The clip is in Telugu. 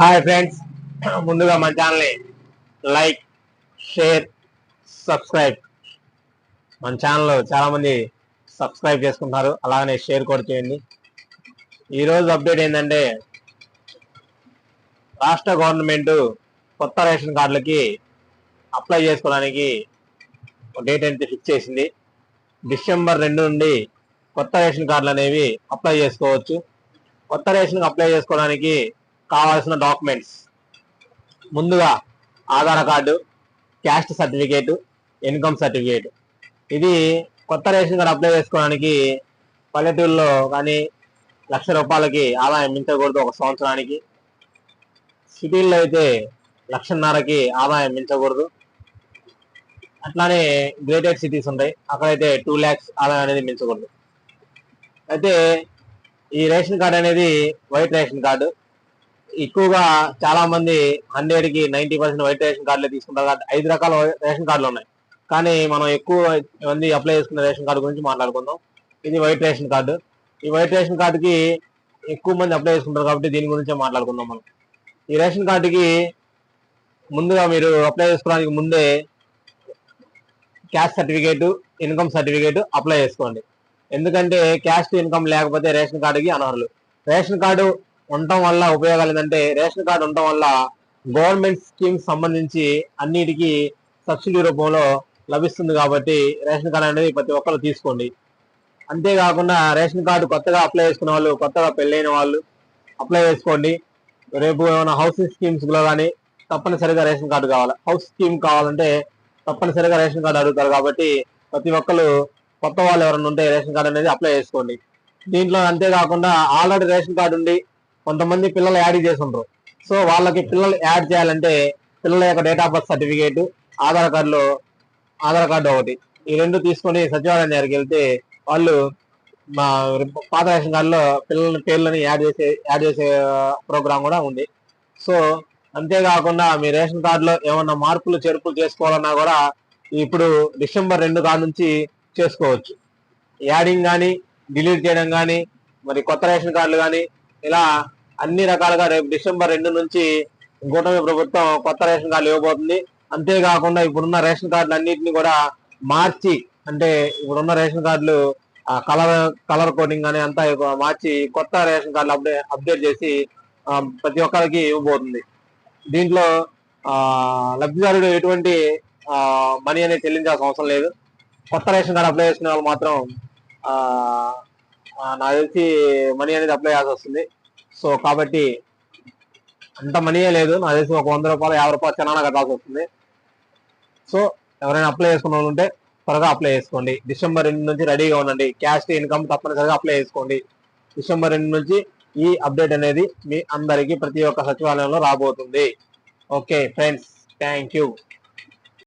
హాయ్ ఫ్రెండ్స్ ముందుగా మన ఛానల్ని లైక్ షేర్ సబ్స్క్రైబ్ మన ఛానల్ చాలామంది సబ్స్క్రైబ్ చేసుకుంటున్నారు. అలాగనే షేర్ కూడా చేయండి. ఈరోజు అప్డేట్ ఏంటంటే రాష్ట్ర గవర్నమెంట్ కొత్త రేషన్ కార్డులకి అప్లై చేసుకోవడానికి ఒక డేట్ అనేది ఫిక్స్ చేసింది. డిసెంబర్ రెండు నుండి కొత్త రేషన్ కార్డులు అనేవి అప్లై చేసుకోవచ్చు. కొత్త రేషన్కి అప్లై చేసుకోవడానికి కావాల్సిన డాక్యుమెంట్స్. ముందుగా Aadhaar card caste certificate income certificate. ఇది కొత్త రేషన్ కార్డు అప్లై చేసుకోవడానికి పల్లెటూరులో కానీ లక్ష రూపాయలకి ఆదాయం మించకూడదు ఒక సంవత్సరానికి. సిటీల్లో అయితే లక్షన్నరకి ఆదాయం మించకూడదు. అట్లానే గ్రేటెడ్ సిటీస్ ఉంటాయి. అక్కడైతే టూ ల్యాక్స్ ఆదాయం అనేది మించకూడదు. అయితే ఈ రేషన్ కార్డు అనేది వైట్ రేషన్ కార్డు. ఎక్కువగా చాలా మంది హండ్రెడ్కి నైన్టీ పర్సెంట్ వైట్ రేషన్ కార్డులే తీసుకుంటారు కాబట్టి ఐదు రకాల రేషన్ కార్డులు ఉన్నాయి. కానీ మనం ఎక్కువ మంది అప్లై చేసుకున్న రేషన్ కార్డు గురించి మాట్లాడుకుందాం. ఇది వైట్ రేషన్ కార్డు. ఈ వైట్ రేషన్ కార్డుకి ఎక్కువ మంది అప్లై చేసుకుంటారు కాబట్టి దీని గురించే మాట్లాడుకుందాం మనం. ఈ రేషన్ కార్డుకి ముందుగా మీరు అప్లై చేసుకోవడానికి ముందే caste certificate income certificate apply చేసుకోండి. ఎందుకంటే క్యాష్ ఇన్కమ్ లేకపోతే రేషన్ కార్డుకి అనర్హులు. రేషన్ కార్డు ఉండటం వల్ల ఉపయోగాలు ఏంటంటే రేషన్ కార్డు ఉండటం వల్ల గవర్నమెంట్ స్కీమ్స్ సంబంధించి అన్నిటికీ సబ్సిడీ రూపంలో లభిస్తుంది కాబట్టి రేషన్ కార్డు అనేది ప్రతి ఒక్కరు తీసుకోండి. అంతేకాకుండా రేషన్ కార్డు కొత్తగా అప్లై చేసుకున్న వాళ్ళు కొత్తగా పెళ్ళైన వాళ్ళు అప్లై చేసుకోండి. రేపు ఏమైనా హౌసింగ్ స్కీమ్స్లో కానీ తప్పనిసరిగా రేషన్ కార్డు కావాలి? హౌస్ స్కీమ్ కావాలంటే తప్పనిసరిగా రేషన్ కార్డు అడుగుతారు కాబట్టి ప్రతి ఒక్కరు కొత్త వాళ్ళు ఎవరైనా ఉంటే రేషన్ కార్డు అనేది అప్లై చేసుకోండి. దీంట్లో అంతేకాకుండా ఆల్రెడీ రేషన్ కార్డు ఉండి కొంతమంది పిల్లలు యాడ్ చేసి సో వాళ్ళకి పిల్లలు యాడ్ చేయాలంటే పిల్లల యొక్క date of birth certificate Aadhaar కార్డులో ఆధార్ కార్డు ఒకటి. ఈ రెండు తీసుకొని సచివాలయం దగ్గరికి వెళ్తే వాళ్ళు మా పాత రేషన్ కార్డులో పిల్లల పేర్లని యాడ్ చేసే యాడ్ చేసే ప్రోగ్రామ్ కూడా ఉంది. సో అంతేకాకుండా మీ రేషన్ కార్డులో ఏమన్నా మార్పులు చేర్పులు చేసుకోవాలన్నా కూడా ఇప్పుడు డిసెంబర్ రెండు కాడ నుంచి చేసుకోవచ్చు. యాడింగ్ కానీ డిలీట్ చేయడం కానీ మరి కొత్త రేషన్ కార్డులు కానీ ఇలా అన్ని రకాలుగా రేపు డిసెంబర్ రెండు నుంచి కూటమి ప్రభుత్వం కొత్త రేషన్ కార్డులు ఇవ్వబోతుంది. అంతేకాకుండా ఇప్పుడున్న రేషన్ కార్డులు అన్నింటినీ కూడా మార్చి అంటే ఇప్పుడున్న రేషన్ కార్డులు కలర్ కలర్ కోడింగ్ అని అంతా మార్చి కొత్త రేషన్ కార్డులు అప్డేట్ అప్డేట్ చేసి ప్రతి ఒక్కరికి ఇవ్వబోతుంది. దీంట్లో లబ్ధిదారుడు ఎటువంటి మనీ అనేది చెల్లించాల్సిన అవసరం లేదు. కొత్త రేషన్ కార్డు అప్లై చేసిన వాళ్ళు మాత్రం నాకు తెలిసి మనీ అనేది అప్లై చేయాల్సి వస్తుంది. సో కాబట్టి అంత మనీయే లేదు. నాకు తెలిసి ఒక వంద రూపాయలు యాభై రూపాయలు చనానా కట్టాల్సి వస్తుంది. సో ఎవరైనా అప్లై చేసుకున్న వాళ్ళు ఉంటే త్వరగా అప్లై చేసుకోండి. డిసెంబర్ రెండు నుంచి రెడీగా ఉండండి. క్యాష్ ఇన్కమ్ తప్పనిసరిగా అప్లై చేసుకోండి. డిసెంబర్ రెండు నుంచి ఈ అప్డేట్ అనేది మీ అందరికీ ప్రతి ఒక్క సచివాలయంలో రాబోతుంది. Okay friends thank you